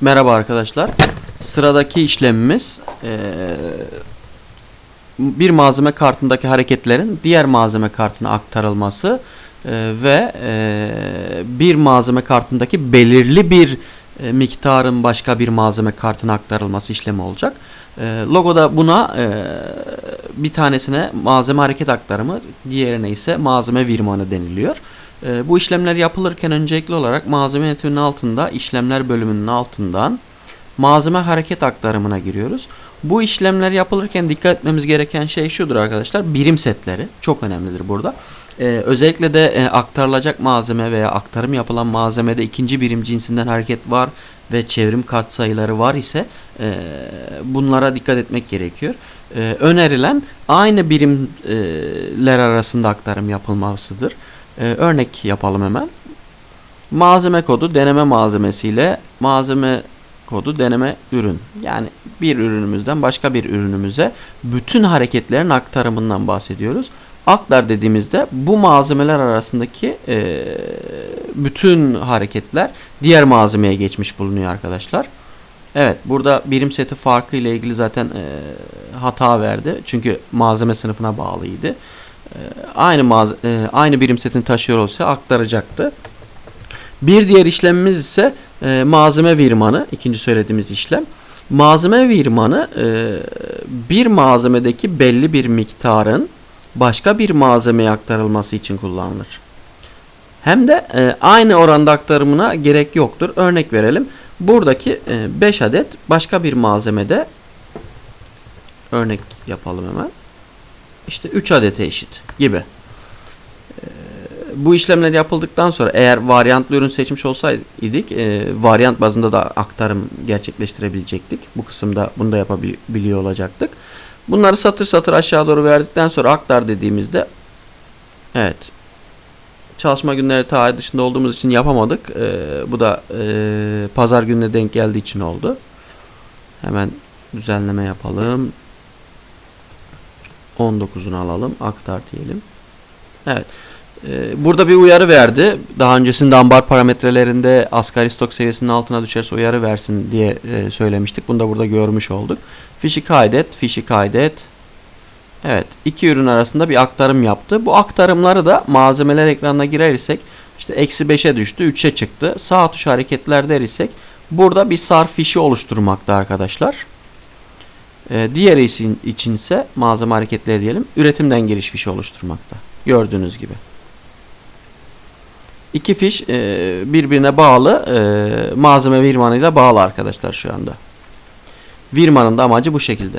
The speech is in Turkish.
Merhaba arkadaşlar. Sıradaki işlemimiz eee, bir malzeme kartındaki hareketlerin diğer malzeme kartına aktarılması eee, ve eee, bir malzeme kartındaki belirli bir e, miktarın başka bir malzeme kartına aktarılması işlemi olacak. Logoda buna bir tanesine malzeme hareket aktarımı, diğerine ise malzeme virmanı deniliyor. Ee, bu işlemler yapılırken öncelikli olarak malzeme yönetiminin altında işlemler bölümünün altından malzeme hareket aktarımına giriyoruz. Bu işlemler yapılırken dikkat etmemiz gereken şey şudur arkadaşlar. Birim setleri çok önemlidir burada. Ee, özellikle de e, aktarılacak malzeme veya aktarım yapılan malzemede ikinci birim cinsinden hareket var ve çevrim katsayıları var ise e, bunlara dikkat etmek gerekiyor. E, önerilen aynı birimler arasında aktarım yapılmasıdır. Ee, örnek yapalım hemen. Malzeme kodu deneme malzemesiyle malzeme kodu deneme ürün. Yani bir ürünümüzden başka bir ürünümüze bütün hareketlerin aktarımından bahsediyoruz. Aktar dediğimizde bu malzemeler arasındaki e, bütün hareketler diğer malzemeye geçmiş bulunuyor arkadaşlar. Evet burada birim seti farkı ile ilgili zaten e, hata verdi. Çünkü malzeme sınıfına bağlıydı. E, aynı e, aynı birim setini taşıyor olsa aktaracaktı. Bir diğer işlemimiz ise e, malzeme virmanı. ikinci söylediğimiz işlem. Malzeme virmanı e, bir malzemedeki belli bir miktarın başka bir malzemeye aktarılması için kullanılır. Hem de aynı oranda aktarımına gerek yoktur. Örnek verelim. Buradaki 5 adet başka bir malzemede örnek yapalım hemen işte 3 adete eşit gibi. Ee, bu işlemler yapıldıktan sonra eğer varyantlı ürün seçmiş olsaydık e, varyant bazında da aktarım gerçekleştirebilecektik. Bu kısımda bunu da yapabiliyor olacaktık. Bunları satır satır aşağı doğru verdikten sonra aktar dediğimizde evet çalışma günleri tarih dışında olduğumuz için yapamadık. Ee, bu da e, pazar gününe denk geldiği için oldu. Hemen düzenleme yapalım. 19'unu alalım. Aktar diyelim. Evet. Ee, burada bir uyarı verdi. Daha öncesinde ambar parametrelerinde asgari stok seviyesinin altına düşerse uyarı versin diye e, söylemiştik. Bunu da burada görmüş olduk. Fişi kaydet, fişi kaydet. Evet. iki ürün arasında bir aktarım yaptı. Bu aktarımları da malzemeler ekranına girersek işte eksi 5'e düştü, 3'e çıktı. Sağ tuş hareketler dersek burada bir sarf fişi oluşturmakta arkadaşlar. Ee, diğer için, için ise malzeme hareketleri diyelim. Üretimden giriş fişi oluşturmakta. Gördüğünüz gibi. İki fiş e, birbirine bağlı e, malzeme virmanıyla bağlı arkadaşlar şu anda. Virmanın da amacı bu şekilde.